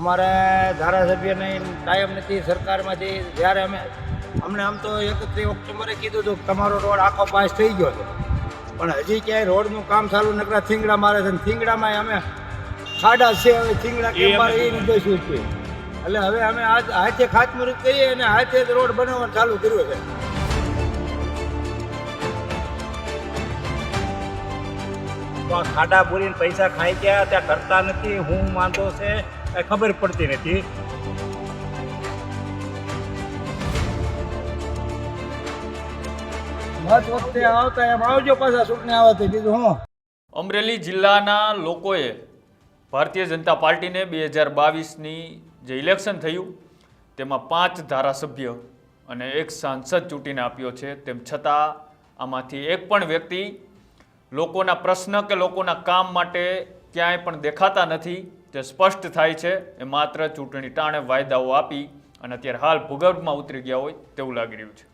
અમારે ધારાસભ્યની કાયમ નથી સરકારમાંથી જ્યારે અમે અમને આમ તો એકત્રીસ ઓક્ટોબરે કીધું હતું કે તમારો રોડ આખો પાસ થઈ ગયો છે. પણ હજી ક્યાંય રોડનું કામ ચાલુ નકરા થીંગડા મારે છે ને થીંગડામાં અમે ખાડા છે હવે થીંગડા કેમ મારે એ નથી છે? એટલે હવે અમે આજ હાથે ખાતમુહૂર્ત કરીએ અને હાથે જ રોડ બનાવવાનું ચાલુ કર્યો છે. તો આ ખાડા પૂરીને પૈસા ખાઈ ગયા ત્યાં કરતા નથી. હું વાંધો છે કાંઈ ખબર પડતી નથી. મત વખતે આવતા એમ આવજો પાછા ચૂંટણી આવે બીજું હું? અમરેલી જિલ્લાના લોકોએ ભારતીય જનતા પાર્ટીને બે હજાર બાવીસની જે ઇલેક્શન થયું તેમાં પાંચ ધારાસભ્ય અને એક સાંસદ ચૂંટીને આપ્યો છે. તેમ છતાં આમાંથી એક પણ વ્યક્તિ લોકોના પ્રશ્ન કે લોકોના કામ માટે ક્યાંય પણ દેખાતા નથી. જે સ્પષ્ટ થાય છે એ માત્ર ચૂંટણી ટાણે વાયદાઓ આપી અને અત્યારે હાલ ભૂગર્ભમાં ઉતરી ગયા હોય તેવું લાગી રહ્યું છે.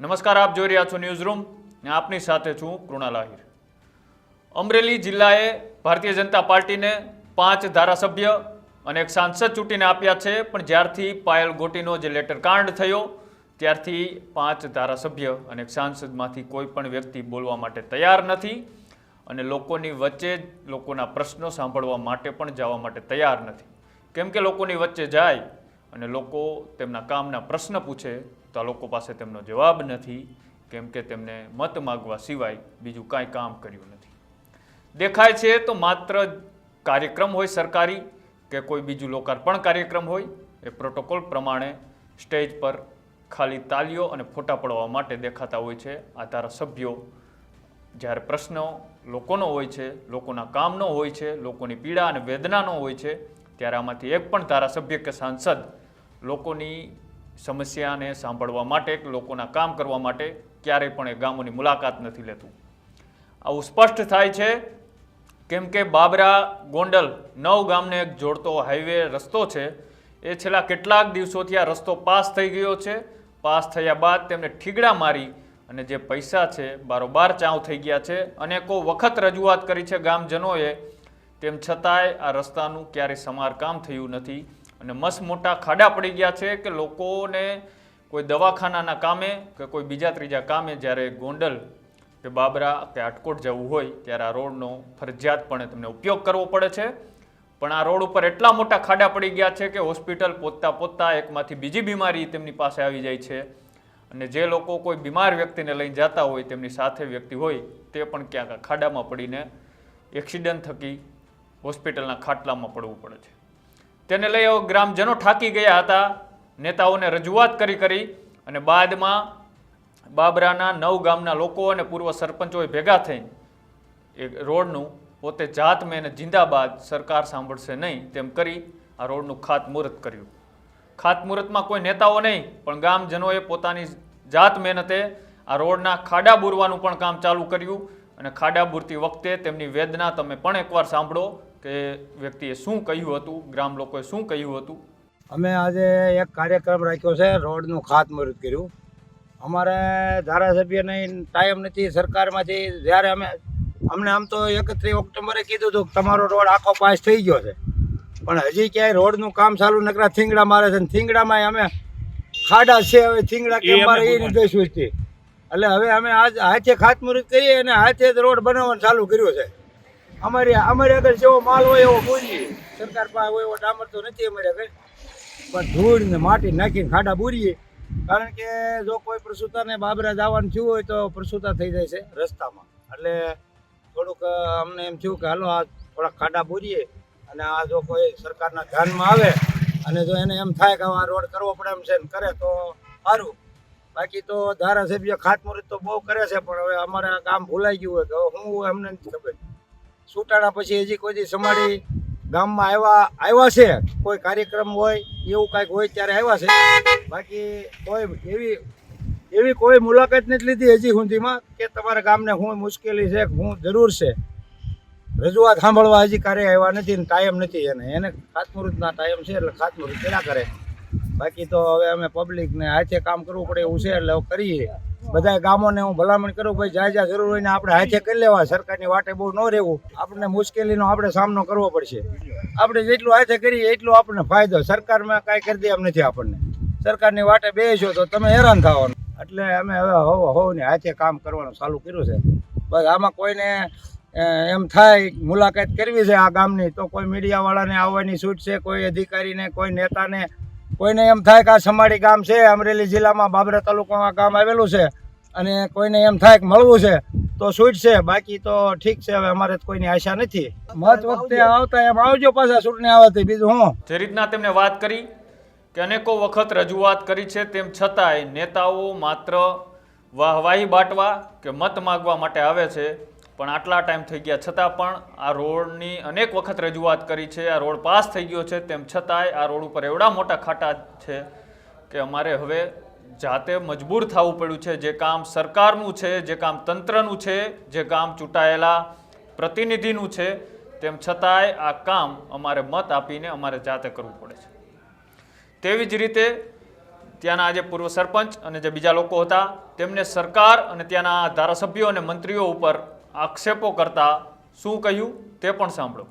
નમસ્કાર, આપ જોઈ રહ્યા છો ન્યૂઝ રૂમ ને આપની સાથે છું કૃણાલ આહિર અમરેલી જિલ્લાએ ભારતીય જનતા પાર્ટીને પાંચ ધારાસભ્ય અને એક સાંસદ ચૂંટીને આપ્યા છે, પણ જ્યારથી પાયલ ગોટીનો જે લેટર કાંડ થયો, ત્યારથી પાંચ ધારાસભ્ય અને એક સાંસદમાંથી કોઈ પણ વ્યક્તિ બોલવા માટે તૈયાર નથી. અને લોકોની વચ્ચે લોકોના પ્રશ્નો સાંભળવા માટે પણ જવા માટે તૈયાર નથી. કેમ કે લોકોની વચ્ચે જાય અને લોકો તેમના કામના પ્રશ્ન પૂછે તો આ લોકો પાસે તેમનો જવાબ નથી, કેમ કે તેમને મત માગવા સિવાય બીજું કાંઈ કામ કર્યું નથી. દેખાય છે તો માત્ર કાર્યક્રમ હોય સરકારી કે કોઈ બીજું લોકાર્પણ કાર્યક્રમ હોય, એ પ્રોટોકોલ પ્રમાણે સ્ટેજ પર ખાલી તાલીઓ અને ફોટા પડવા માટે દેખાતા હોય છે. આ ધારાસભ્યો જ્યારે પ્રશ્નો લોકોનો હોય છે, લોકોના કામનો હોય છે, લોકોની પીડા અને વેદનાનો હોય છે, ત્યારે આમાંથી એક પણ ધારાસભ્ય કે સાંસદ લોકોની સમસ્યાને સાંભળવા માટે, લોકોના કામ કરવા માટે ક્યારેય પણ એ ગામોની મુલાકાત નથી લેતું. આવું સ્પષ્ટ થાય છે કેમ કે બાબરા ગોંડલ નવ ગામને એક જોડતો હાઈવે રસ્તો છે. એ છેલ્લા કેટલાક દિવસોથી આ રસ્તો પાસ થઈ ગયો છે. પાસ થયા બાદ તેમને ઠીગડા મારી અને જે પૈસા છે, બારોબાર ચાવ થઈ ગયા છે. અનેકો વખત રજૂઆત કરી છે ગામજનોએ, તેમ છતાંય આ રસ્તાનું ક્યારેય સમારકામ થયું નથી. અને મસ્ત મોટા ખાડા પડી ગયા છે કે લોકોને કોઈ દવાખાનાના કામે કે કોઈ બીજા ત્રીજા કામે જ્યારે ગોંડલ કે બાબરા કે આટકોટ જવું હોય, ત્યારે આ રોડનો ફરજિયાતપણે તમને ઉપયોગ કરવો પડે છે. પણ આ રોડ ઉપર એટલા મોટા ખાડા પડી ગયા છે કે હોસ્પિટલ પોતતા પોતતા એકમાંથી બીજી બીમારી તેમની પાસે આવી જાય છે. અને જે લોકો કોઈ બીમાર વ્યક્તિને લઈને જતા હોય, તેમની સાથે વ્યક્તિ હોય, તે પણ ક્યાંક ખાડામાં પડીને એક્સિડન્ટ થકી હોસ્પિટલના ખાટલામાં પડવું પડે છે. તેને લઈ એવા ગ્રામજનો થાકી ગયા હતા, નેતાઓને રજૂઆત કરી કરી અને બાદમાં બાબરાના નવ ગામના લોકો અને પૂર્વ સરપંચોએ ભેગા થઈને એ રોડનું પોતે જાત મેં જિંદાબાદ સરકાર સાંભળશે નહીં તેમ કરી આ રોડનું ખાતમુહૂર્ત કર્યું. ખાતમુહૂર્તમાં કોઈ નેતાઓ નહીં, પણ ગામજનોએ પોતાની જાત મહેનતે આ રોડના ખાડા બૂરવાનું પણ કામ ચાલુ કર્યું અને ખાડા બૂરતી વખતે તેમની વેદના તમે પણ એકવાર સાંભળો કે વ્યક્તિએ શું કહ્યું હતું, ગ્રામ લોકોએ શું કહ્યું હતું? અમે આજે એક કાર્યક્રમ રાખ્યો છે, રોડનું ખાતમુહૂર્ત કર્યું. અમારે ધારાસભ્યને ટાઈમ નથી, સરકારમાંથી જ્યારે અમે, અમને આમ તો એકત્રીસ ઓક્ટોબરે કીધું હતું કે તમારો રોડ આખો પાસ થઈ ગયો છે. પણ હજી ક્યાંય રોડનું કામ ચાલુ નકરા થીંગડા મારે છે થીંગડામાં અમે ખાડા છે હવે થીંગડા કે મારે એની. રીતે એટલે હવે અમે આજ હાથે ખાતમુહૂર્ત કરીએ અને હાથે જ રોડ બનાવવાનું ચાલુ કર્યો છે. અમારી અમારી આગળ જેવો માલ હોય એવો બોલીએ સરકાર પાસે હોય એવો ડામર તો નથી અમારી આગળ. પણ ધૂળ ને માટી નાખીને ખાડા બોરીએ. કારણ કે જો કોઈ પ્રસૂતાને બાબરા જવાનું થયું હોય તો પ્રસૂતા થઈ જાય છે રસ્તામાં. એટલે થોડુંક અમને એમ થયું કે હાલો આ થોડાક ખાડા બોરીએ. અને આ જો કોઈ સરકારના ધ્યાનમાં આવે અને જો એને એમ થાય કે આ રોડ કરવો પડે એમ છે ને કરે તો સારું. બાકી તો ધારાસભ્ય ખાતમુહૂર્ત તો બહુ કરે છે, પણ હવે અમારે આ કામ ભૂલાઈ ગયું હોય કે હું એમને નથી ખબર. છૂટાણા પછી હજી કોઈ સમાડી ગામમાં આવ્યા આવ્યા છે, કોઈ કાર્યક્રમ હોય, એવું કાંઈક હોય ત્યારે આવ્યા છે. બાકી કોઈ એવી એવી કોઈ મુલાકાત નથી લીધી હજી સુધીમાં કે તમારા ગામને શું મુશ્કેલી છે હું જરૂર છે. રજૂઆત સાંભળવા હજી કાર્ય આવ્યા નથી ને ટાઈમ નથી એને. એને ખાતમુહૂર્તના ટાઈમ છે એટલે ખાતમુહૂર્ત કર્યા કરે. બાકી તો હવે અમે પબ્લિકને હાથે કામ કરવું પડે એવું છે એટલે કરીએ. બધા ગામોને હું ભલામણ કરું ભાઈ, જ્યાં જ્યાં જરૂર હોય ને આપણે હાથે કરી લેવા. સરકારની વાટે બહુ ન રહેવું. આપણને મુશ્કેલીનો આપણે સામનો કરવો પડશે. આપણે જેટલું હાથે કરીએ એટલું આપણને ફાયદો. સરકારમાં કાંઈ કરી દે એમ નથી આપણને. સરકારની વાટે બેસો તો તમે હેરાન થવાનું. એટલે અમે હવે હવ હોવને હાથે કામ કરવાનું ચાલુ કર્યું છે. બસ આમાં કોઈને એમ થાય, મુલાકાત કરવી છે આ ગામની. તો કોઈ મીડિયાવાળાને આવવાની છૂટ છે, કોઈ અધિકારીને, કોઈ નેતાને. કોઈને એમ થાય કે આ સમાડી ગામ છે, અમરેલી જિલ્લામાં બાબરા તાલુકામાં ગામ આવેલું છે. અને કોઈને એમ થાય કે મળવું છે, તો છૂટ છે. બાકી તો ઠીક છે, હવે અમારે કોઈની આશા નથી. મત વખતે આવતા એમ આવજો પાછા ચૂંટણી આવતી બીજું હું? જે રીતના તેમણે વાત કરી કે અનેકો વખત રજૂઆત કરી છે, તેમ છતાંય નેતાઓ માત્ર વાહવાહી બાટવા કે મત માગવા માટે આવે છે. પણ આટલા ટાઈમ થઈ ગયા. છતાં પણ આ રોડની અનેક વખત રજૂઆત કરી છે. આ રોડ પાસ થઈ ગયો છે. તેમ છતાંય આ રોડ ઉપર એવડા મોટા ખાટા છે કે અમારે હવે જાતે મજબૂર થવું પડ્યું છે. જે કામ સરકારનું છે, જે કામ તંત્રનું છે, જે કામ ચૂંટાયેલા પ્રતિનિધિનું છે, તેમ છતાંય આ કામ અમારે મત આપીને અમારે જાતે કરવું પડે છે. તેવી જ રીતે ત્યાંના આજે પૂર્વ સરપંચ અને જે બીજા લોકો હતા, તેમને સરકાર અને ત્યાંના ધારાસભ્યો અને મંત્રીઓ ઉપર આક્ષેપો કરતા શું કહ્યું તે પણ સાંભળો.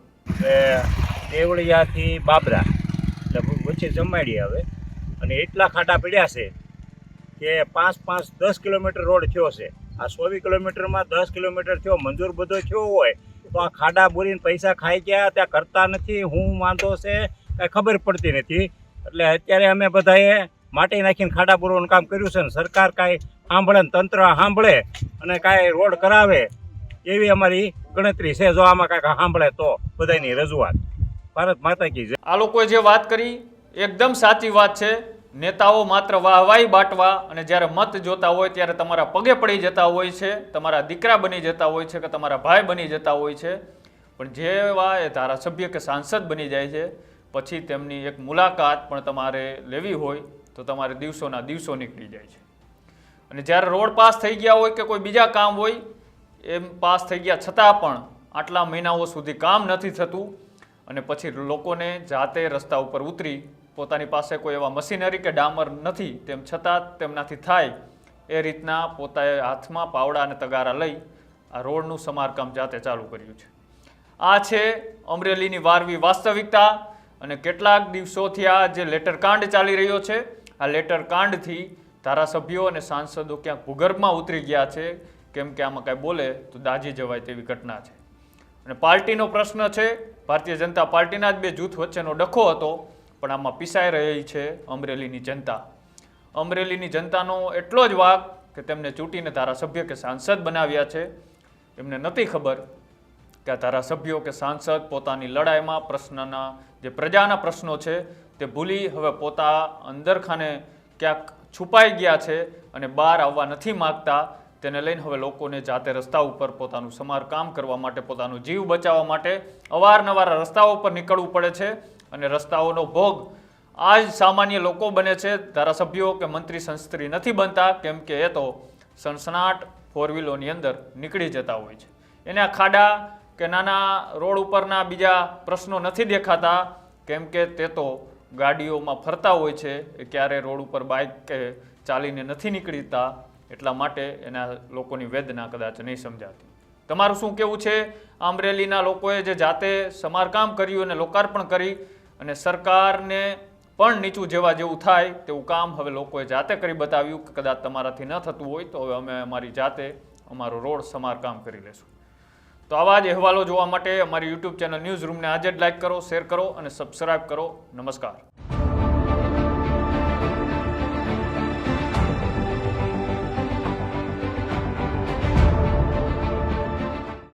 દેવળિયાથી બાબરા એટલે વચ્ચે જમાડી હવે, અને એટલા ખાડા પડ્યા છે કે પાંચ પાંચ દસ કિલોમીટર રોડ થયો છે. આ સોવી કિલોમીટરમાં દસ કિલોમીટર થયો, મંજૂર બધો થયો હોય, તો આ ખાડા બોરીને પૈસા ખાઈ ગયા, ત્યાં કરતા નથી, હું વાંધો છે, કાંઈ ખબર પડતી નથી. એટલે અત્યારે અમે બધાએ માટી નાખીને ખાડા બોરવાનું કામ કર્યું છે ને સરકાર કાંઈ સાંભળે ને તંત્ર સાંભળે અને કાંઈ રોડ કરાવે એવી અમારી ગણતરી છે. જો આમાં કાંઈક સાંભળે તો બધાની રજૂઆત. ભારત માતા કી આ લોકોએ જે વાત કરી, એકદમ સાચી વાત છે. નેતાઓ માત્ર વાહવાહી બાંટવા અને જ્યારે મત જોતા હોય ત્યારે તમારા પગે પડી જતા હોય છે, તમારા દીકરા બની જતા હોય છે કે તમારા ભાઈ બની જતા હોય છે. પણ જેવા એ ધારાસભ્ય કે સાંસદ બની જાય છે, પછી તેમની એક મુલાકાત પણ તમારે લેવી હોય તો તમારે દિવસોના દિવસો નીકળી જાય છે. અને જ્યારે રોડ પાસ થઈ ગયા હોય કે કોઈ બીજા કામ હોય એમ પાસ થઈ ગયા છતાં પણ આટલા મહિનાઓ સુધી કામ નથી થતું અને પછી લોકોને જાતે રસ્તા ઉપર ઉતરી પોતાની પાસે કોઈ એવા મશીનરી કે ડામર નથી, તેમ છતાં તેમનાથી થાય એ રીતના પોતાએ હાથમાં પાવડા અને તગારા લઈ આ રોડનું સમારકામ જાતે ચાલુ કર્યું છે. આ છે અમરેલીની વારવી વાસ્તવિકતા અને કેટલાક દિવસોથી આ જે લેટર કાંડ ચાલી રહ્યો છે, આ લેટર કાંડથી ધારાસભ્યો અને સાંસદો ક્યાંક ભૂગર્ભમાં ઉતરી ગયા છે કેમ કે આમાં કાંઈ બોલે તો દાજી જવાય તેવી ઘટના છે. અને પાર્ટીનો પ્રશ્ન છે, ભારતીય જનતા પાર્ટીના જ બે જૂથ વચ્ચેનો ડખો હતો, પણ આમાં પીસાઈ રહી છે અમરેલીની જનતા. અમરેલીની જનતાનો એટલો જ વાક કે તેમને ચૂંટીને ધારાસભ્ય કે સાંસદ બનાવ્યા છે. એમને નથી ખબર કે આ ધારાસભ્યો કે સાંસદ પોતાની લડાઈમાં પ્રશ્નના જે પ્રજાના પ્રશ્નો છે, તે ભૂલી હવે પોતા અંદરખાને ક્યાંક છુપાઈ ગયા છે અને બહાર આવવા નથી માગતા. તેને લઈને હવે લોકોને જાતે રસ્તા ઉપર પોતાનું સમારકામ કરવા માટે, પોતાનો જીવ બચાવવા માટે અવારનવાર રસ્તાઓ પર નીકળવું પડે છે અને રસ્તાઓનો ભોગ આ જ સામાન્ય લોકો બને છે. ધારાસભ્યો કે મંત્રી સંસ્ત્રી નથી બનતા, કેમ કે એ તો સનસનાટ ફોર વ્હીલોની અંદર નીકળી જતા હોય છે. એને આ ખાડા કે નાના રોડ ઉપરના બીજા પ્રશ્નો નથી દેખાતા, કેમ કે તે તો ગાડીઓમાં ફરતા હોય છે. એ ક્યારે રોડ ઉપર બાઇક કે ચાલીને નથી નીકળતા. એટલા માટે એના લોકોની વેદના કદાચ નહીં સમજાતી. તમારું શું કેવું છે? અમરેલીના લોકોએ જે જાતે સમારકામ કર્યું અને લોકાર્પણ કરી અને સરકારને પણ નીચું જેવા જેવું થાય તેવું કામ હવે લોકોએ જાતે કરી બતાવ્યું કે કદાચ તમારાથી ન થતું હોય તો હવે અમે અમારી જાતે અમારો રોડ સમારકામ કરી લેશું. તો આવા જ અહેવાલો જોવા માટે અમારી યુટ્યુબ ચેનલ ન્યૂઝ રૂમને આજે જ લાઇક કરો, શેર કરો અને સબસ્ક્રાઇબ કરો. નમસ્કાર.